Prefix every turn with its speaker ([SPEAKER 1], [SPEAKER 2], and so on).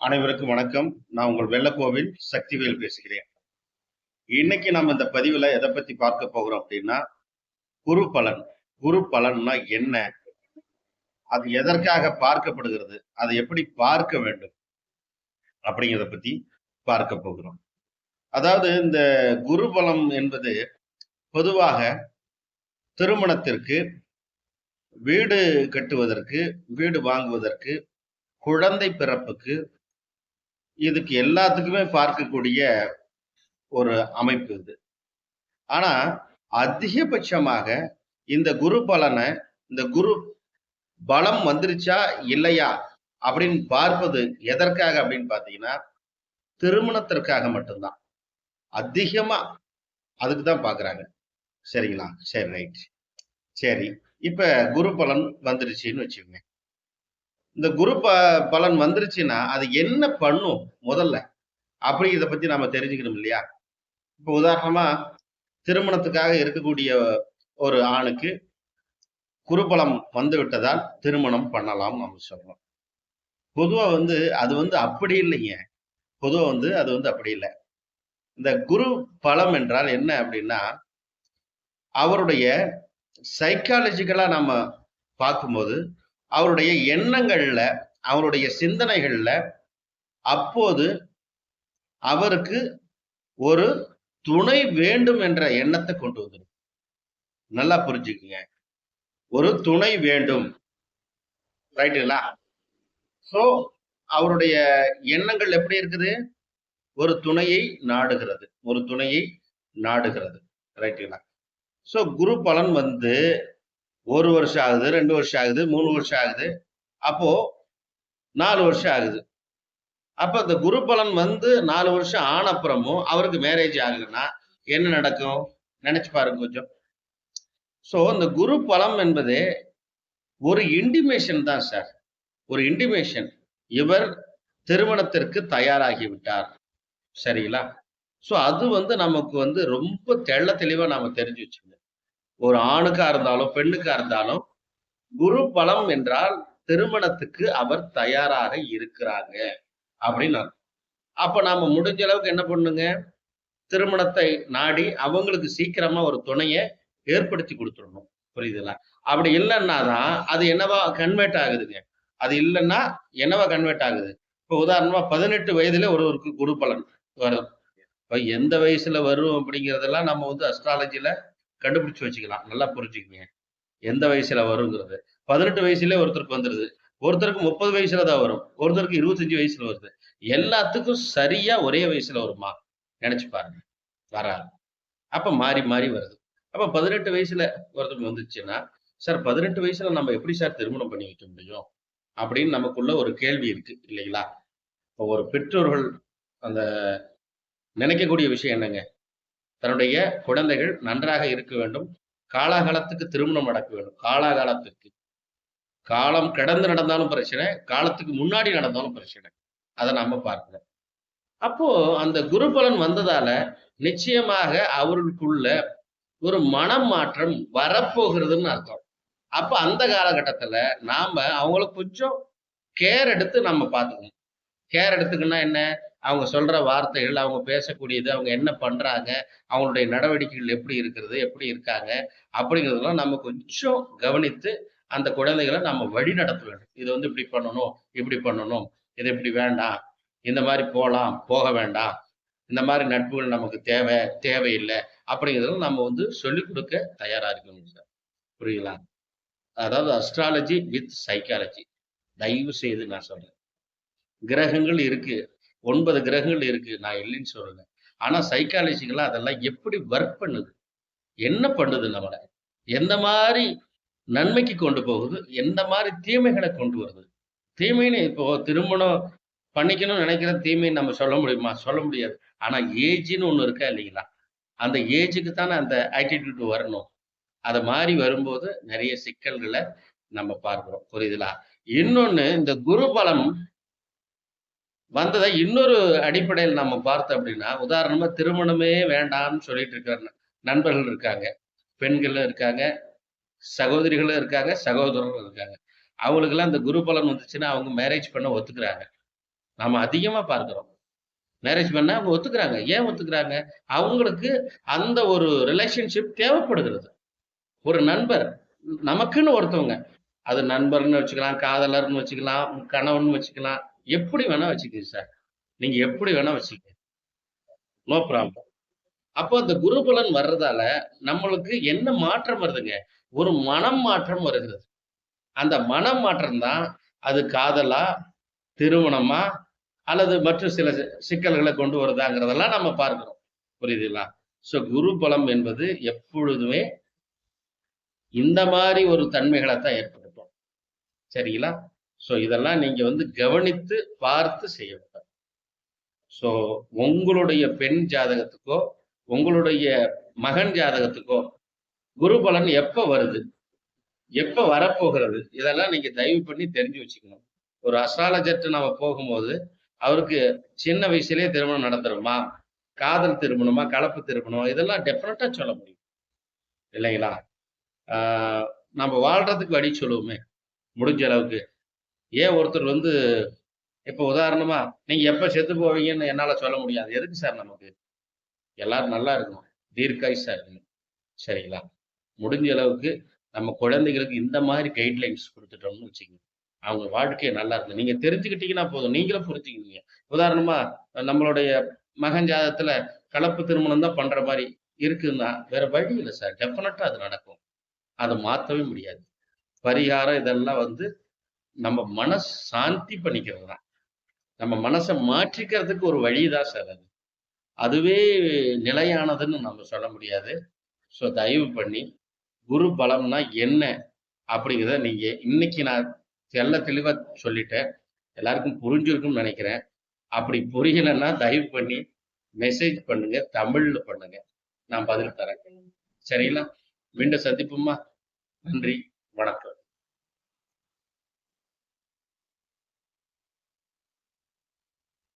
[SPEAKER 1] அனைவருக்கும் வணக்கம். நான் உங்கள் வெள்ளக்கோவில் சக்திவேல் பேசுகிறேன். இன்னைக்கு நம்ம இந்த பதிவுல எதை பத்தி பார்க்க போகிறோம் அப்படின்னா குரு பலன். குரு பலன்னா என்ன? அது எதற்காக பார்க்கப்படுகிறது? அதை எப்படி பார்க்க வேண்டும்? அப்படிங்கிறத பத்தி பார்க்க போகிறோம். அதாவது இந்த குரு பலம் என்பது பொதுவாக திருமணத்திற்கு வீடு கட்டுவதற்கு வீடு வாங்குவதற்கு குழந்தை பிறப்புக்கு இதுக்கு எல்லாத்துக்குமே பார்க்கக்கூடிய ஒரு அமைப்பு இது. ஆனா அதிகபட்சமாக இந்த குரு பலனை இந்த குரு பலம் வந்துருச்சா இல்லையா அப்படின்னு பார்ப்பது எதற்காக அப்படின்னு பார்த்தீங்கன்னா திருமணத்திற்காக மட்டும்தான். அதிகமா அதுக்கு தான் பார்க்குறாங்க. சரிங்களா? சரி ரைட் சரி. இப்போ குரு பலன் வந்துருச்சுன்னு வச்சுக்கோங்க. இந்த குரு ப பலன் வந்துருச்சுன்னா அது என்ன பண்ணும் முதல்ல? அப்படி இதை பத்தி நாம தெரிஞ்சுக்கணும் இல்லையா? இப்போ உதாரணமா திருமணத்துக்காக இருக்கக்கூடிய ஒரு ஆணுக்கு குருபலம் வந்து விட்டதால் திருமணம் பண்ணலாம் நம்ம சொல்றோம். பொதுவா வந்து அது வந்து அப்படி இல்லைங்க. பொதுவா வந்து அது வந்து அப்படி இல்லை. இந்த குரு பலம் என்றால் என்ன அப்படின்னா அவருடைய சைக்காலஜிக்கலா நம்ம பார்க்கும்போது அவருடைய எண்ணங்கள்ல அவருடைய சிந்தனைகள்ல அப்போது அவருக்கு ஒரு துணை வேண்டும் என்ற எண்ணத்தை கொண்டு வந்துடும் நல்லா புரிஞ்சுக்குங்க. ஒரு துணை வேண்டும். ரைட்டுங்களா ஸோ அவருடைய எண்ணங்கள் எப்படி இருக்குது? ஒரு துணையை நாடுகிறது. ஒரு துணையை நாடுகிறது. ரைட்டுங்களா ஸோ குரு பலன் வந்து ஒரு வருஷம் ஆகுது ரெண்டு வருஷம் ஆகுது மூணு வருஷம் ஆகுது. அப்போ நாலு வருஷம் ஆகுது. அப்போ இந்த குரு பலன் வந்து நாலு வருஷம் ஆனப்புறமும் அவருக்கு மேரேஜ் ஆகுதுன்னா என்ன நடக்கும்? நினைச்சு பாருங்க கொஞ்சம். ஸோ இந்த குரு பலம் என்பது ஒரு இன்டிமேஷன் தான் சார் ஒரு இன்டிமேஷன் இவர் திருமணத்திற்கு தயாராகி விட்டார் சரிங்களா? ஸோ அது வந்து நமக்கு வந்து ரொம்ப தெள்ள தெளிவா நாம தெரிஞ்சு வச்சுக்கணும். ஒரு ஆணுக்கா இருந்தாலும் பெண்ணுக்கா இருந்தாலும் குரு பலம் என்றால் திருமணத்துக்கு அவர் தயாராக இருக்கிறாங்க. அப்படின்னு அப்ப நாம முடிஞ்ச அளவுக்கு என்ன பண்ணுங்க? திருமணத்தை நாடி அவங்களுக்கு சீக்கிரமா ஒரு துணையை ஏற்படுத்தி கொடுத்துடணும். புரியுதுங்களா? அப்படி இல்லைன்னா தான் அது என்னவா கன்வெர்ட் ஆகுதுங்க? அது இல்லைன்னா என்னவா கன்வெர்ட் ஆகுது? இப்போ உதாரணமா பதினெட்டு வயதுல ஒருவருக்கு குரு பலன் வரும். இப்போ எந்த வயசுல வரும் அப்படிங்கிறதெல்லாம் நம்ம வந்து அஸ்ட்ராலஜில கண்டுபிடிச்சு வச்சுக்கலாம். நல்லா புரிஞ்சுக்கங்க. எந்த வயசுல வருங்கிறது. பதினெட்டு வயசுல ஒருத்தருக்கு வந்துருது. ஒருத்தருக்கு முப்பது வயசுல தான் வரும். ஒருத்தருக்கு இருபத்தஞ்சு வயசுல வருது. எல்லாத்துக்கும் சரியா ஒரே வயசுல வருமா? நினைச்சு பாருங்க. வராது. அப்ப மாறி மாறி வருது. அப்ப பதினெட்டு வயசுல ஒருத்தருக்கு வந்துச்சுன்னா சார் பதினெட்டு வயசுல நம்ம எப்படி சார் திருமணம் பண்ணி வைக்க முடியும்? அப்படின்னு நமக்குள்ள ஒரு கேள்வி இருக்கு இல்லைங்களா? இப்போ ஒரு பெற்றோர்கள் அந்த நினைக்கக்கூடிய விஷயம் என்னங்க? தன்னுடைய குழந்தைகள் நன்றாக இருக்க வேண்டும். காலாகாலத்துக்கு திருமணம் நடக்க வேண்டும். காலாகாலத்துக்கு. காலம் கடந்து நடந்தாலும் பிரச்சனை காலத்துக்கு முன்னாடி நடந்தாலும் பிரச்சனை. அதை நாம பார்க்கணும். அப்போ அந்த குரு பலன் வந்ததால நிச்சயமாக அவர்களுக்குள்ள ஒரு மனம் மாற்றம் வரப்போகிறதுன்னு அர்த்தம். அப்ப அந்த காலகட்டத்துல நாம அவங்களுக்கு கொஞ்சம் கேர் எடுத்து நம்ம பார்த்துக்கணும். கேர் எடுத்துக்கணும்னா என்ன? அவங்க சொல்ற வார்த்தைகள் அவங்க பேசக்கூடியது அவங்க என்ன பண்றாங்க அவங்களுடைய நடவடிக்கைகள் எப்படி இருக்கிறது எப்படி இருக்காங்க அப்படிங்கிறதெல்லாம் நம்ம கொஞ்சம் கவனித்து அந்த குழந்தைகளை நம்ம வழி நடத்த வேண்டும் இது வந்து இப்படி பண்ணணும் இப்படி பண்ணணும் இது இப்படி வேண்டாம் இந்த மாதிரி போகலாம் போக வேண்டாம் இந்த மாதிரி நட்புகள் நமக்கு தேவை தேவையில்லை அப்படிங்கிறதெல்லாம் நம்ம வந்து சொல்லிக் கொடுக்க தயாரா இருக்கணும் சார். புரியுங்களா அதாவது அஸ்ட்ராலஜி வித் சைக்காலஜி தயவு செய்து நான் சொல்றேன். கிரகங்கள் இருக்கு. ஒன்பது கிரகங்கள் இருக்கு. நான் இல்லைன்னு சொல்லல. ஆனா சைக்காலஜிக்கெல்லாம் அதெல்லாம் எப்படி ஒர்க் பண்ணுது? என்ன பண்ணுது நம்மளை? எந்த மாதிரி நன்மைக்கு கொண்டு போகுது? எந்த மாதிரி தீமைகளை கொண்டு வருது? தீமைன்னு இப்போ திருமணம் பண்ணிக்கணும்னு நினைக்கிற தீமை நம்ம சொல்ல முடியுமா? சொல்ல முடியாது. ஆனா ஏஜ்னு ஒண்ணு இருக்கா இல்லைங்களா? அந்த ஏஜுக்கு தானே அந்த ஆட்டிடியூட் வரணும். அதை மாதிரி வரும்போது நிறைய சிக்கல்களை நம்ம பார்க்கிறோம். புரியுதுலா இன்னொன்னு இந்த குரு பலம் வந்ததை இன்னொரு அடிப்படையில் நம்ம பார்த்தோம் அப்படின்னா உதாரணமாக திருமணமே வேண்டாம்னு சொல்லிட்டு இருக்கிற நண்பர்கள் இருக்காங்க பெண்களும் இருக்காங்க சகோதரிகளும் இருக்காங்க சகோதரர்களும் இருக்காங்க. அவங்களுக்கெல்லாம் இந்த குரு பலன் வந்துச்சுன்னா அவங்க மேரேஜ் பண்ண ஒத்துக்கிறாங்க.
[SPEAKER 2] நம்ம அதிகமாக பார்க்குறோம். மேரேஜ் பண்ண அவங்க ஒத்துக்கிறாங்க. ஏன் ஒத்துக்கிறாங்க? அவங்களுக்கு அந்த ஒரு ரிலேஷன்ஷிப் தேவைப்படுகிறது. ஒரு நண்பர் நமக்குன்னு ஒருத்தவங்க. அது நண்பர்னு வச்சுக்கலாம் காதலர்னு வச்சுக்கலாம் கணவன் வச்சுக்கலாம் எப்படி வேணா வச்சுக்கோங்க சார் நீங்க எப்படி வேணா வச்சுக்கோங்க நோ ப்ராப்ளம் அப்போ அந்த குருபலன் வர்றதால நம்மளுக்கு என்ன மாற்றம் வருதுங்க? ஒரு மனம் மாற்றம் வருகிறது. அந்த மனம் மாற்றம் தான் அது காதலா திருமணமா அல்லது மற்ற சில சிக்கல்களை கொண்டு வருதாங்கிறதெல்லாம் நம்ம பார்க்கிறோம். புரியுதுங்களா? ஸோ குரு பலம் என்பது எப்பொழுதுமே இந்த மாதிரி ஒரு தன்மைகளை தான் ஏற்படுத்தும். சரிங்களா? ஸோ இதெல்லாம் நீங்க வந்து கவனித்து பார்த்து செய்யணும். ஸோ உங்களுடைய பெண் ஜாதகத்துக்கோ உங்களுடைய மகன் ஜாதகத்துக்கோ குரு பலன் எப்போ வருது? எப்போ வரப்போகிறது? இதெல்லாம் நீங்க தயவு பண்ணி தெரிஞ்சு வச்சுக்கணும். ஒரு அஸ்ட்ராலஜர்ட்டு நம்ம போகும்போது அவருக்கு சின்ன வயசுலேயே திருமணம் நடந்துருமா? காதல் திருமணமா? கலப்பு திருமணம்? இதெல்லாம் டெஃபினட்டா சொல்ல முடியும். இல்லைங்களா? நம்ம வாழ்றதுக்கு வழி சொல்லுவோமே. முடிஞ்ச அளவுக்கு. ஏன் ஒருத்தர் வந்து இப்போ உதாரணமா நீங்க எப்ப செத்து போவீங்கன்னு என்னால சொல்ல முடியாது. எதுக்கு சார் நமக்கு? எல்லாரும் நல்லா இருக்கணும். தீர்க்காயுசா இருக்கணும் சரிங்களா? முடிஞ்ச அளவுக்கு நம்ம குழந்தைகளுக்கு இந்த மாதிரி கைட்லைன்ஸ் கொடுத்துட்டோம்னு வச்சுக்கோங்க. அவங்க வாழ்க்கையை நல்லா இருக்கும் நீங்க தெரிஞ்சுக்கிட்டீங்கன்னா போதும். நீங்களும் புரிஞ்சுக்கிங்க உதாரணமா நம்மளுடைய மகன் ஜாதகத்துல கலப்பு திருமணம் தான் பண்ற மாதிரி இருக்குன்னா வேற வழி இல்லை சார். டெஃபினட்டா அது நடக்கும். அதை மாற்றவே முடியாது. பரிகாரம் இதெல்லாம் வந்து நம்ம மனசு சாந்தி பண்ணிக்கிறது தான் நம்ம மனசை மாற்றிக்கிறதுக்கு ஒரு வழிதான் சார் அது. அதுவே நிலையானதுன்னு நம்ம சொல்ல முடியாது. ஸோ தயவு பண்ணி குரு பலம்னா என்ன அப்படிங்கிறத நீங்க இன்னைக்கு நான் தெள்ள தெளிவா சொல்லிட்டேன். எல்லாருக்கும் புரிஞ்சிருக்கும்னு நினைக்கிறேன். அப்படி புரியலைன்னா தயவு பண்ணி மெசேஜ் பண்ணுங்க தமிழ்ல பண்ணுங்க. நான் பதில் தரேன். சரிங்களா? மீண்டும் சந்திப்போமா நன்றி. வணக்கம்.